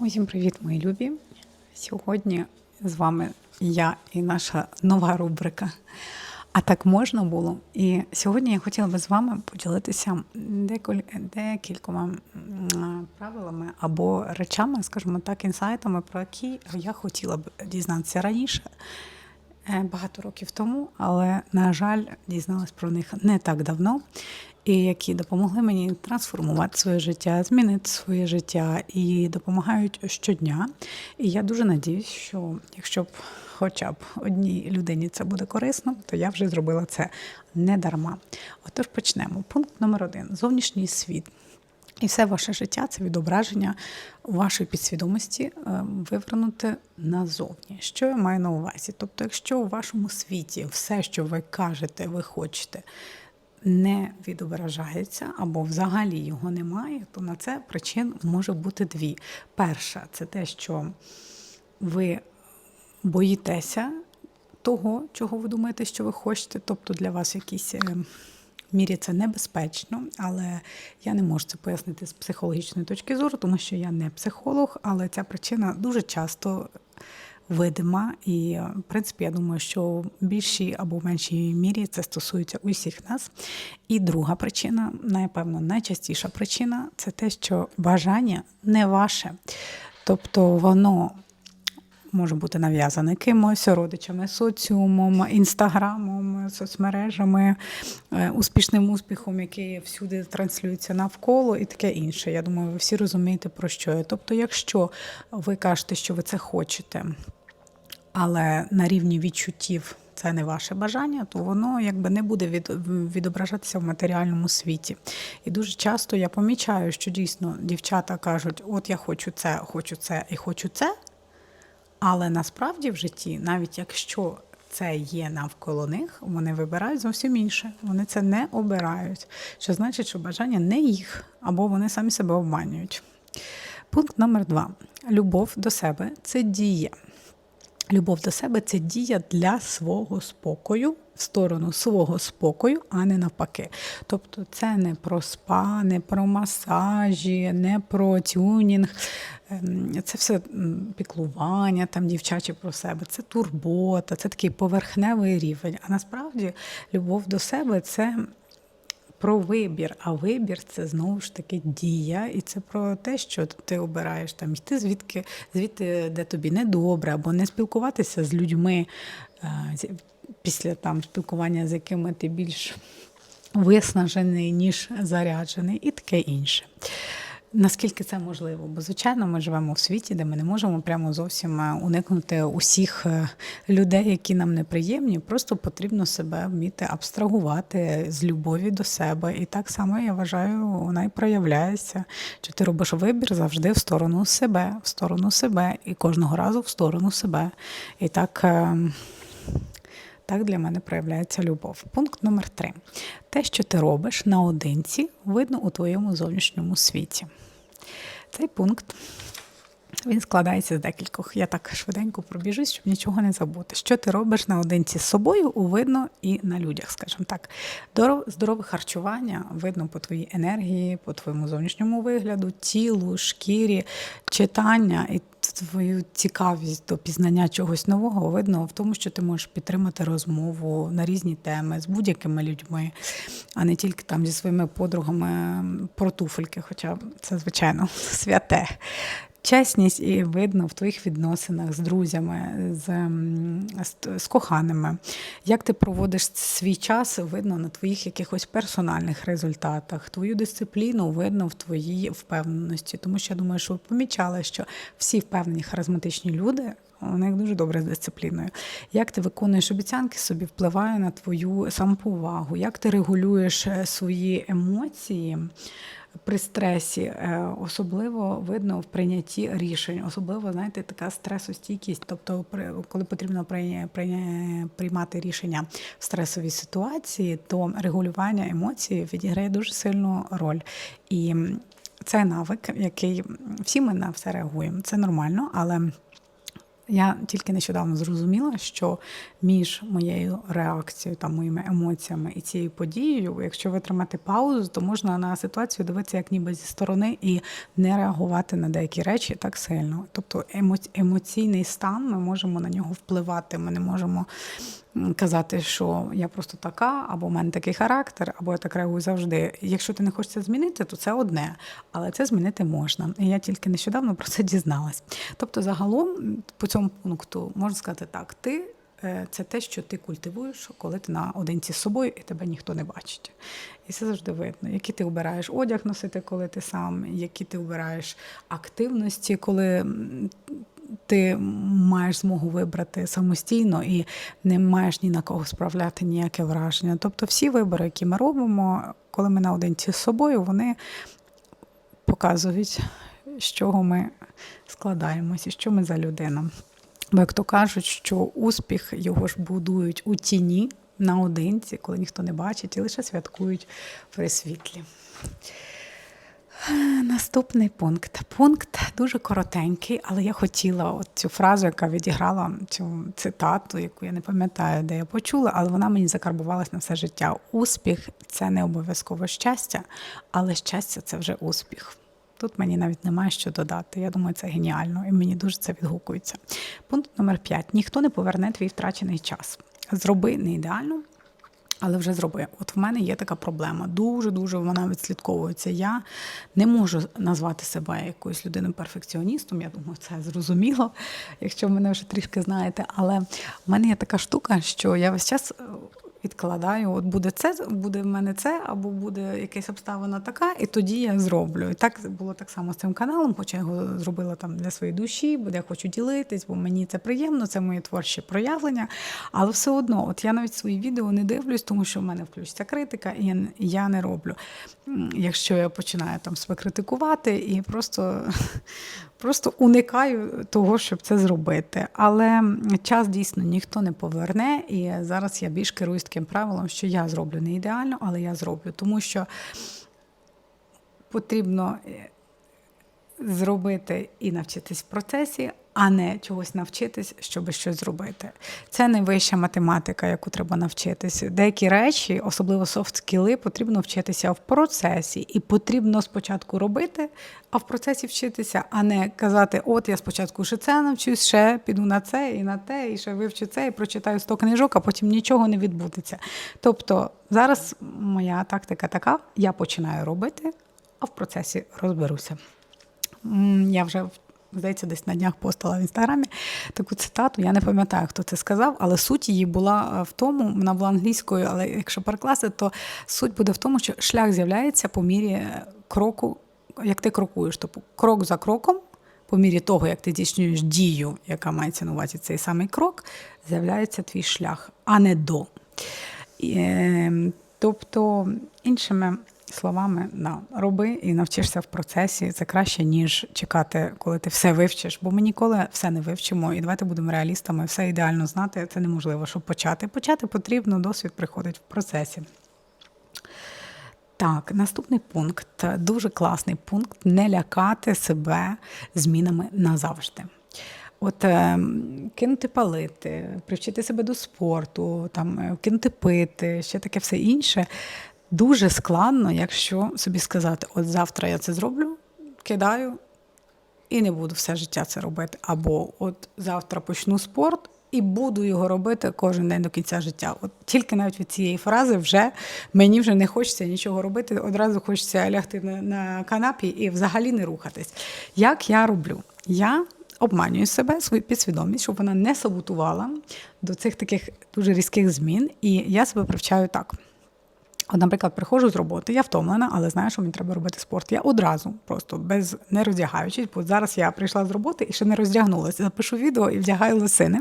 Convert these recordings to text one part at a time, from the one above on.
Усім привіт, мої любі. Сьогодні з вами я і наша нова рубрика. А так можна було. І сьогодні я хотіла би з вами поділитися деколь- декількома правилами або речами, скажімо так, інсайтами, про які я хотіла б дізнатися раніше, е, багато років тому, але, на жаль, дізналась про них не так давно, і які допомогли мені трансформувати своє життя, змінити своє життя і допомагають щодня. І я дуже надіюсь, що якщо б хоча б одній людині це буде корисно, то я вже зробила це не дарма. Отож, почнемо. Пункт номер один: зовнішній світ. І все ваше життя це відображення вашої підсвідомості е, вивернути назовні. Що я маю на увазі? Тобто, якщо у вашому світі все, що ви кажете, ви хочете, не відображається або взагалі його немає, то на це причин може бути дві. Перша це те, що ви боїтеся того, чого ви думаєте, що ви хочете, тобто для вас в якійсь е, мірі це небезпечно, але я не можу це пояснити з психологічної точки зору, тому що я не психолог, але ця причина дуже часто видима. І, е, в принципі, я думаю, що в більшій або в меншій мірі це стосується усіх нас. І друга причина, напевно, найчастіша причина це те, що бажання не ваше. Тобто воно може бути нав'язане кимось, родичами, соціумом, інстаграмом, соцмережами, е, успішним успіхом, який всюди транслюється навколо, і таке інше. Я думаю, ви всі розумієте, про що. Тобто, якщо ви кажете, що ви це хочете, але на рівні відчуттів. Це не ваше бажання, то воно якби не буде від, відображатися в матеріальному світі. І дуже часто я помічаю, що дійсно дівчата кажуть: от я хочу це, хочу це і хочу це. Але насправді в житті, навіть якщо це є навколо них, вони вибирають зовсім інше. Вони це не обирають. Що значить, що бажання не їх, або вони самі себе обманюють. Пункт номер два: любов до себе це дія. Любов до себе це дія для свого спокою, в сторону свого спокою, а не навпаки. Тобто це не про спа, не про масажі, не про тюнінг. Ем, Це все піклування, там дівчачі про себе, це турбота, це такий поверхневий рівень. А насправді любов до себе це про вибір, а вибір це знову ж таки дія, і це про те, що ти обираєш там йти звідки, звідти, де тобі недобре, або не спілкуватися з людьми е, після там спілкування, з якими ти більш виснажений, ніж заряджений, і таке інше. Наскільки це можливо? Бо, звичайно, ми живемо в світі, де ми не можемо прямо зовсім е, уникнути усіх е, людей, які нам неприємні. Просто потрібно себе вміти абстрагувати з любові до себе. І так само я вважаю, вона і проявляється. Що ти робиш вибір завжди в сторону себе, в сторону себе, і кожного разу в сторону себе. І так. Так для мене проявляється любов. Пункт номер три. Те, що ти робиш наодинці, видно у твоєму зовнішньому світі. Цей пункт він складається з декількох. Я так швиденько пробіжусь, щоб нічого не забути. Що ти робиш наодинці з собою, видно і на людях, скажімо так. Здоров- Здорове харчування видно по твоїй енергії, по твоєму зовнішньому вигляду, тілу, шкірі, читання і твою цікавість до пізнання чогось нового видно в тому, що ти можеш підтримати розмову на різні теми з будь-якими людьми, а не тільки там зі своїми подругами про туфельки, хоча це, звичайно, святе. Чесність і видно в твоїх відносинах з друзями, з, з, з коханими. Як ти проводиш свій час, видно на твоїх якихось персональних результатах. Твою дисципліну видно в твоїй впевненості. Тому що я думаю, що ви помічали, що всі впевнені харизматичні люди. У них дуже добре з дисципліною. Як ти виконуєш обіцянки собі, впливає на твою самоповагу, як ти регулюєш е, свої емоції при стресі, е, особливо видно в прийнятті рішень, особливо, знаєте, така стресостійкість, тобто, коли потрібно приймати рішення в стресовій ситуації, то регулювання емоцій відіграє дуже сильну роль. І це навик, який всі ми на все реагуємо. Це нормально, але я тільки нещодавно зрозуміла, що між моєю реакцією, там, моїми емоціями і цією подією, якщо витримати паузу, то можна на ситуацію дивитися як ніби зі сторони і не реагувати на деякі речі так сильно. Тобто емо- емоційний стан, ми можемо на нього впливати. Ми не можемо казати, що я просто така, або в мене такий характер, або я так реагую завжди. Якщо ти не хочеш це змінити, то це одне, але це змінити можна. І я тільки нещодавно про це дізналась. Тобто, загалом, по цьому пункту можна сказати так: ти. е, Це те, що ти культивуєш, коли ти наодинці з собою і тебе ніхто не бачить. І це завжди видно, які ти обираєш одяг носити, коли ти сам, які ти обираєш активності, коли ти маєш змогу вибрати самостійно і не маєш ні на кого справляти ніяке враження. Тобто всі вибори, які ми робимо, коли ми наодинці з собою, вони показують, з чого ми складаємося, що ми за людина. Бо як то кажуть, що успіх його ж будують у тіні наодинці, коли ніхто не бачить, і лише святкують при світлі. Наступний пункт. Пункт дуже коротенький, але я хотіла от цю фразу, яка відіграла цю цитату, яку я не пам'ятаю, де я почула, але вона мені закарбувалась на все життя. Успіх це не обов'язково щастя, але щастя це вже успіх. Тут мені навіть немає що додати. Я думаю, це геніально, і мені дуже це відгукується. Пункт номер 5. Ніхто не поверне твій втрачений час. Зроби не ідеально, але вже зроби. От в мене є така проблема. Дуже дуже вона відслідковується. Я не можу назвати себе якоюсь людиною перфекціоністом. Я думаю, це зрозуміло, якщо мене вже трішки знаєте. Але в мене є така штука, що я весь час. Відкладаю, от буде це, буде в мене це, або буде якась обставина така, і тоді я зроблю. І так було так само з цим каналом, хоча я його зробила там для своєї душі, бо я хочу ділитись, бо мені це приємно, це моє творче проявлення. Але все одно, от я навіть свої відео не дивлюсь, тому що в мене включиться критика, і я, не- роблю. Якщо я починаю там себе критикувати і просто. Просто уникаю того, щоб це зробити. Але час дійсно ніхто не поверне. І зараз я більш керуюсь таким правилом, що я зроблю не ідеально, але я зроблю. Тому що потрібно е, зробити і навчитись в процесі, а не чогось навчитись, щоб щось зробити. Це найвища математика, яку треба навчитись. Деякі речі, особливо софт-скіли, потрібно вчитися в процесі, і потрібно спочатку робити, а в процесі вчитися, а не казати: от я спочатку ще це навчусь, ще піду на це і на те, і ще вивчу це, і прочитаю 100 книжок, а потім нічого не відбудеться. Тобто зараз моя тактика така: я починаю робити, а в процесі розберуся. Я вже здається, десь на днях постала в інстаграмі таку цитату. Я не пам'ятаю, хто це сказав, але суть її була е, в тому, вона була англійською, але якщо перекласти, то суть буде в тому, що шлях з'являється по мірі е, кроку, як ти крокуєш, тобто крок за кроком. По мірі того, як ти здійснюєш дію, яка мається на увазі цей самий крок, з'являється твій шлях, а не до. І, е, тобто, іншими словами, на, роби і навчишся в процесі. Це краще, ніж чекати, коли ти все вивчиш. Бо ми ніколи все не вивчимо. І давайте будемо реалістами, все ідеально знати. Це неможливо, щоб почати. Почати потрібно, досвід приходить в процесі. Так, наступний пункт дуже класний пункт не лякати себе змінами назавжди. От е, кинути палити, привчити себе до спорту, там е, кинути пити, ще таке все інше. Дуже складно, якщо собі сказати, от завтра я це зроблю, кидаю і не буду все життя це робити. Або от завтра почну спорт і буду його робити кожен день до кінця життя. От тільки навіть від цієї фрази вже мені вже не хочеться нічого робити. Одразу хочеться лягти на, на канапі і взагалі не рухатись. Як я роблю? Я обманюю себе, свою підсвідомість, щоб вона не саботувала до цих таких дуже різких змін. І я себе привчаю так. От, наприклад, приходжу з роботи, я втомлена, але знаю, що мені треба робити спорт. Я одразу, просто без не роздягаючись, бо зараз я прийшла з роботи і ще не роздягнулася. Запишу відео і вдягаю лисини.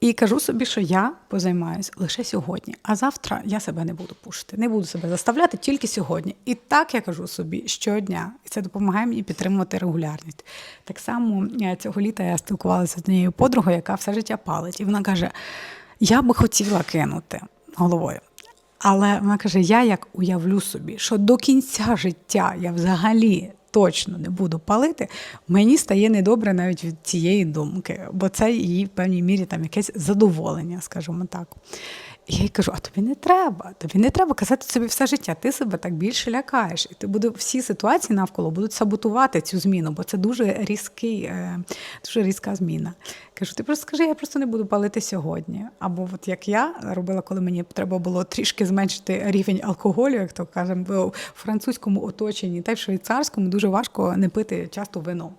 І кажу собі, що я позаймаюсь лише сьогодні, а завтра я себе не буду пушити, не буду себе заставляти тільки сьогодні. І так я кажу собі щодня, і це допомагає мені підтримувати регулярність. Так само е, цього літа я спілкувалася з однією подругою, яка все життя палить, і вона каже: Я би хотіла кинути головою. Але вона каже: я як уявлю собі, що до кінця життя я взагалі точно не буду палити, мені стає недобре навіть від цієї думки, бо це її в певній мірі там якесь задоволення, скажімо так. І я їй кажу: а тобі не треба, тобі не треба казати собі все життя. Ти себе так більше лякаєш. І ти буде всі ситуації навколо будуть саботувати цю зміну, бо це дуже різкий, е, дуже різка зміна. Кажу, ти просто скажи, я просто не буду палити сьогодні. Або от як я робила, коли мені треба було трішки зменшити рівень алкоголю, як то кажемо, бо в французькому оточенні та й в швейцарському дуже важко не пити часто вино.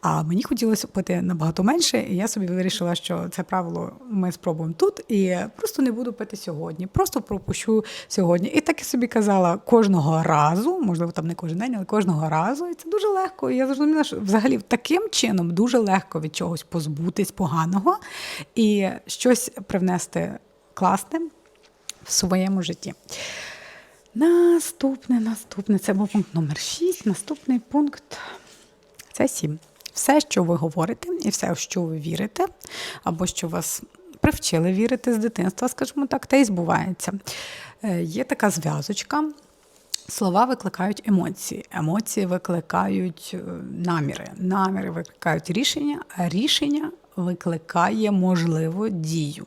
А мені хотілося пити набагато менше, і я собі вирішила, що це правило ми спробуємо тут, і просто не буду пити сьогодні. Просто пропущу сьогодні. І так і собі казала кожного разу, можливо, там не кожен день, але кожного разу. І це дуже легко. І я зрозуміла, що взагалі таким чином дуже легко від чогось позбутись поганого і щось привнести класне в своєму житті. Наступне, наступне, це був пункт номер 6. Наступний пункт це 7. Все, що ви говорите, і все, в що ви вірите, або що вас привчили вірити з дитинства, скажімо так, те й збувається. Е, Є така зв'язочка. Слова викликають емоції, емоції викликають е, наміри, наміри викликають рішення, а рішення викликає можливу дію.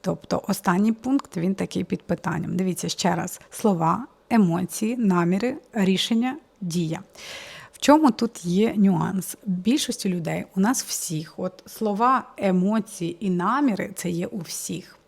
Тобто останній пункт він такий під питанням. Дивіться ще раз: слова, емоції, наміри, рішення, дія. В чому тут є нюанс? Більшості людей у нас всіх, от слова, емоції і наміри це є у всіх.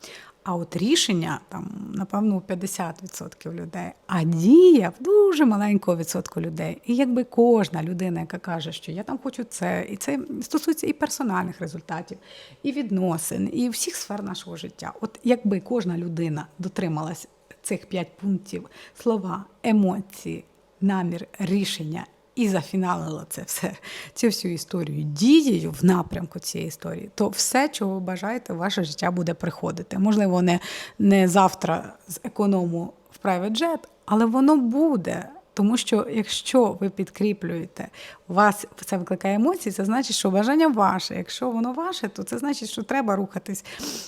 А от рішення там, напевно, у 50% людей, а дія в дуже маленького відсотку людей. І якби кожна людина, яка каже, що я там хочу це, і це стосується і персональних результатів, і відносин, і всіх сфер нашого життя. От якби кожна людина дотрималась цих п'ять пунктів слова, емоції, намір, рішення. І зафіналила це все, цю всю історію дією в напрямку цієї історії, то все, чого ви бажаєте, ваше життя буде приходити. Можливо, не, не завтра з економу в private jet, але воно буде. Тому що якщо ви підкріплюєте, у вас це викликає емоції, це значить, що бажання ваше. Якщо воно ваше, то це значить, що треба рухатись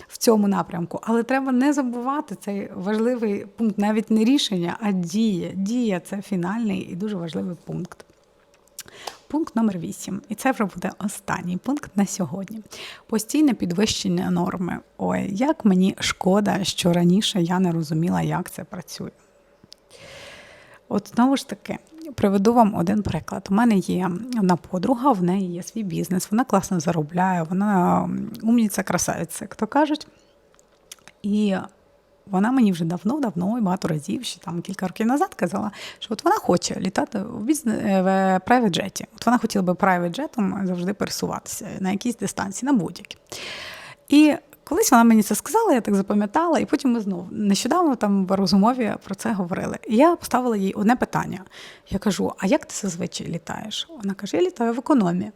в цьому напрямку. Але треба не забувати цей важливий пункт, навіть не рішення, а дія. Дія це фінальний і дуже важливий пункт. Пункт номер 8. І це вже буде останній пункт на сьогодні. Постійне підвищення норми. Ой, як мені шкода, що раніше я не розуміла, як це працює. От знову ж таки, приведу вам один приклад. У мене є одна подруга, в неї є свій бізнес, вона класно заробляє, вона умніця, красавиця, як то кажуть. І вона мені вже давно-давно і багато разів, ще там кілька років назад казала, що от вона хоче літати в бізнес в private jet. От вона хотіла би jetом завжди пересуватися на якійсь дистанції, на будь-які. І колись вона мені це сказала, я так запам'ятала, і потім ми знову нещодавно там в розмові про це говорили. І я поставила їй одне питання. Я кажу: а як ти зазвичай літаєш? Вона каже: Я літаю в економі.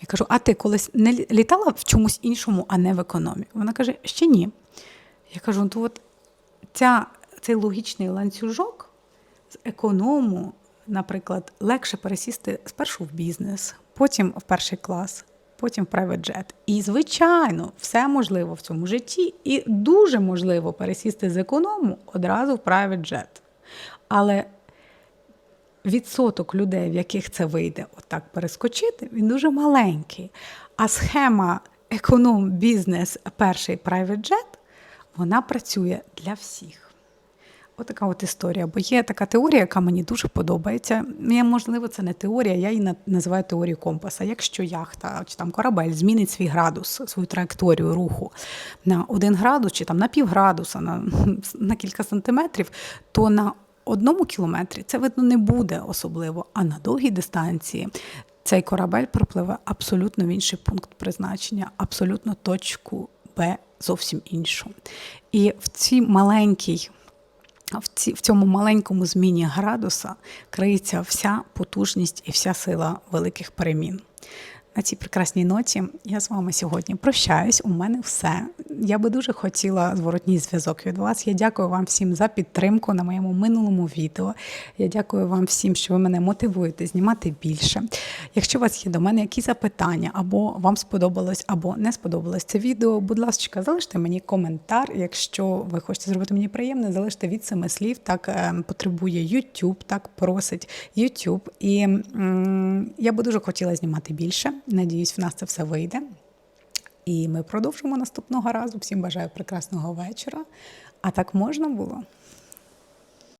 Я кажу, а ти колись не літала в чомусь іншому, а не в економі? Вона каже, ще ні. Я кажу, ну то от ця, цей логічний ланцюжок з економу, наприклад, легше пересісти спершу в бізнес, потім в перший клас, потім в private jet. І, звичайно, все можливо в цьому житті, і дуже можливо пересісти з економу одразу в private jet. Але відсоток людей, в яких це вийде отак перескочити, він дуже маленький. А схема економ бізнес перший private jet вона працює для всіх. Отака от історія. Бо є така теорія, яка мені дуже подобається. Я, Можливо, це не теорія, я її називаю теорією компаса. Якщо яхта чи там корабель змінить свій градус, свою траєкторію руху на один градус чи там на пів градуса, на, на кілька сантиметрів, то на одному кілометрі це видно не буде особливо, а на довгій дистанції. Цей корабель пропливе абсолютно в інший пункт призначення, абсолютно точку Б зовсім іншу. І в цій маленькій, в, ці, в цьому маленькому зміні градуса криється вся потужність і вся сила великих перемін. На цій прекрасній ноті я з вами сьогодні прощаюсь. У мене все. Я би дуже хотіла зворотній зв'язок від вас. Я дякую вам всім за підтримку на моєму минулому відео. Я дякую вам всім, що ви мене мотивуєте знімати більше. Якщо у вас є до мене якісь запитання, або вам сподобалось, або не сподобалось це відео, будь ласка, залиште мені коментар. Якщо ви хочете зробити мені приємне, залиште від семи слів. Так е, потребує YouTube, так просить YouTube. І м, я би дуже хотіла знімати більше. Надіюсь, в нас це все вийде. І ми продовжимо наступного разу. Всім бажаю прекрасного вечора. А так можна було?